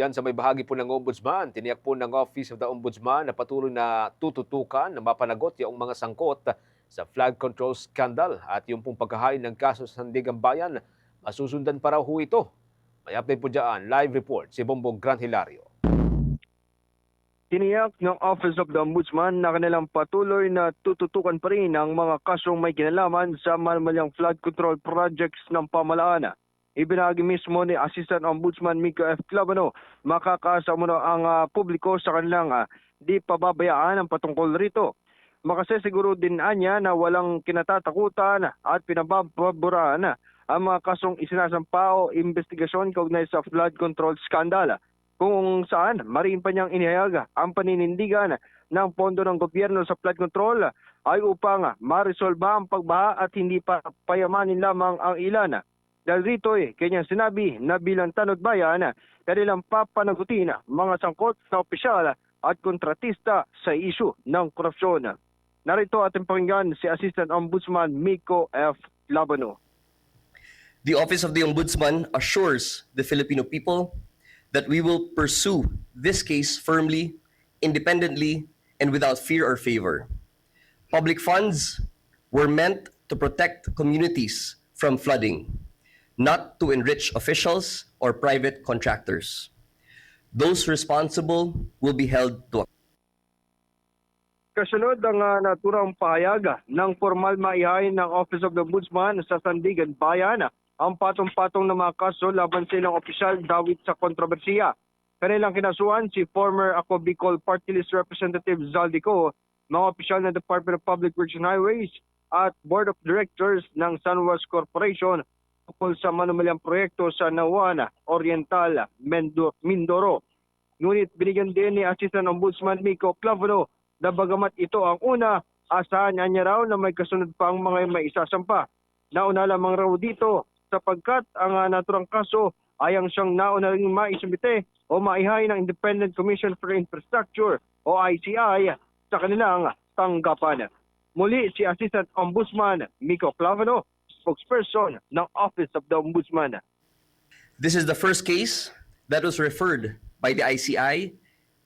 Diyan sa may bahagi po ng Ombudsman, tiniyak po ng Office of the Ombudsman na patuloy na tututukan na mapanagot yung mga sangkot sa flood control scandal at yung pong pagkahain ng kaso sa Sandigan Bayan, masusundan pa raw ito. May update po dyan, live report si Bombong Gran Hilario. Tiniyak ng Office of the Ombudsman na kanilang patuloy na tututukan pa rin ang mga kasong may kinalaman sa manumalyang flood control projects ng pamalaan. Ibinahagi mismo ni Assistant Ombudsman Miko F. Clavano, na ang ah, publiko sa kanilang ah, di pababayaan ang patungkol rito. Makasesiguro din anya na walang kinatatakutan at pinababurahan ang mga kasong isinasampa o investigasyon kaugnay sa flood control scandal kung saan mariin pa niyang inihayag ang paninindigan ng pondo ng gobyerno sa flood control ay upang maresolba ang pagbaha at hindi pa payamanin lamang ang ilan. Dahil rito eh, kanyang sinabi na bilang tanod bayan, kanilang papanagutin mga sangkot na opisyal at kontratista sa isyu ng korupsyon. Narito ating pakinggan si Assistant Ombudsman Miko F. Labano. The Office of the Ombudsman assures the Filipino people that we will pursue this case firmly, independently, and without fear or favor. Public funds were meant to protect communities from flooding, not to enrich officials or private contractors. Those responsible will be held to Kasunod ang uh, naturang pahayag ng formal maihain ng Office of the Ombudsman sa Sandigan Bayan ang patong-patong na mga kaso laban sa ilang opisyal dawit sa kontrobersiya. Kanilang kinasuhan si former Ako Bicol Party List Representative Zaldico, mga opisyal ng Department of Public Works and Highways at Board of Directors ng Sunwest Corporation tungkol sa manumalyang proyekto sa Nawana Oriental, Mendo- Mindoro. Ngunit binigyan din ni Assistant Ombudsman Miko Clavano na bagamat ito ang una, asahan niya raw na may kasunod pa ang mga may isasampa. Nauna lamang raw dito sapagkat ang uh, naturang kaso ay ang siyang nauna rin maisumite o maihay ng Independent Commission for Infrastructure o ICI sa kanilang tanggapan. Muli si Assistant Ombudsman Miko Clavano, spokesperson ng Office of the Ombudsman. This is the first case that was referred by the ICI,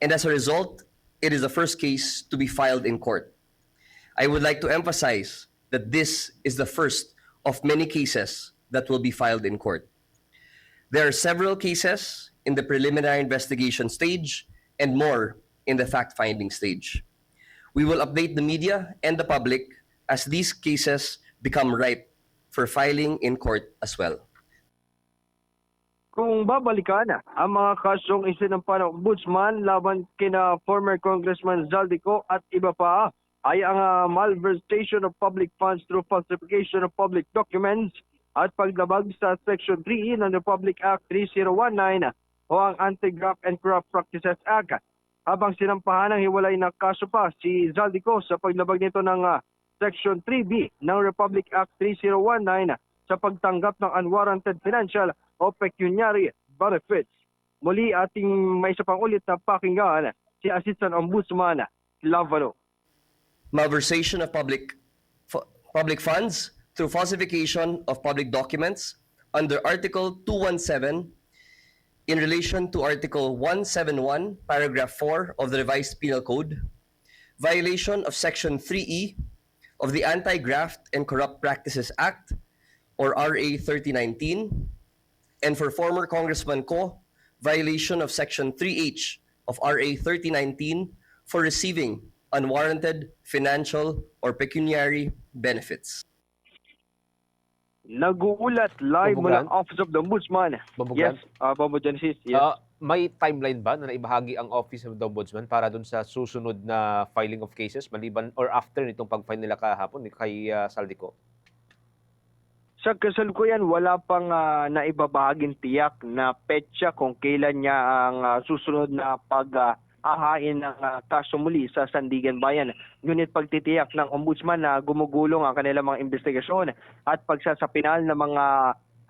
and as a result, it is the first case to be filed in court. I would like to emphasize that this is the first of many cases that will be filed in court. There are several cases in the preliminary investigation stage and more in the fact finding stage. We will update the media and the public as these cases become ripe for filing in court as well. Kung babalikan ang mga kasong isinampa ng ombudsman laban kina former Congressman Zaldico at iba pa ay ang ah, malversation of public funds through falsification of public documents at paglabag sa Section 3 ng Republic Act 3019 o ang Anti-Graft and Corrupt Practices Act. Habang sinampahan ng hiwalay na kaso pa si Zaldico sa paglabag nito ng ah, Section 3B ng Republic Act 3019 sa pagtanggap ng unwarranted financial o pecuniary benefits. Muli ating may isa pang ulit na pakinggan si Assistant Ombudsman Lavano. malversation of public public funds through falsification of public documents under Article 217 in relation to Article 171, Paragraph 4 of the Revised Penal Code, violation of Section 3E of the Anti-Graft and Corrupt Practices Act, or RA 3019, and for former Congressman Ko, violation of Section 3H of RA 3019 for receiving unwarranted financial or pecuniary benefits. Nag-uulat live mula Babugan? Office of the Ombudsman. Babugan? Yes, uh, Bobo Genesis. Yes. Ah, may timeline ba na naibahagi ang Office of the Ombudsman para dun sa susunod na filing of cases maliban or after nitong pag-file nila kahapon kay ah, Saldico? Sa kasalukuyan, wala pang ah, naibabahaging tiyak na petsa kung kailan niya ang ah, susunod na pag-ahain ng ah, kaso muli sa Sandigan Bayan. Ngunit pagtitiyak ng ombudsman na gumugulong ang kanilang mga investigasyon at pagsasapinal ng mga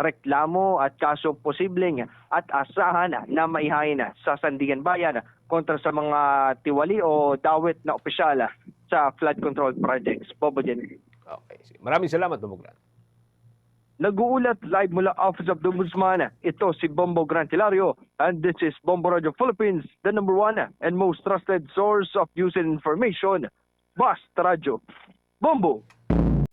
reklamo at kaso posibleng at asahan na maihain sa Sandigan Bayan kontra sa mga tiwali o dawit na opisyal sa flood control projects. Bobo Jen. Okay. Maraming salamat, Bumuglan. Nag-uulat live mula Office of the Ombudsman. Ito si Bombo Grantilario and this is Bombo Radio Philippines, the number one and most trusted source of news and information. Basta Radio. Bombo!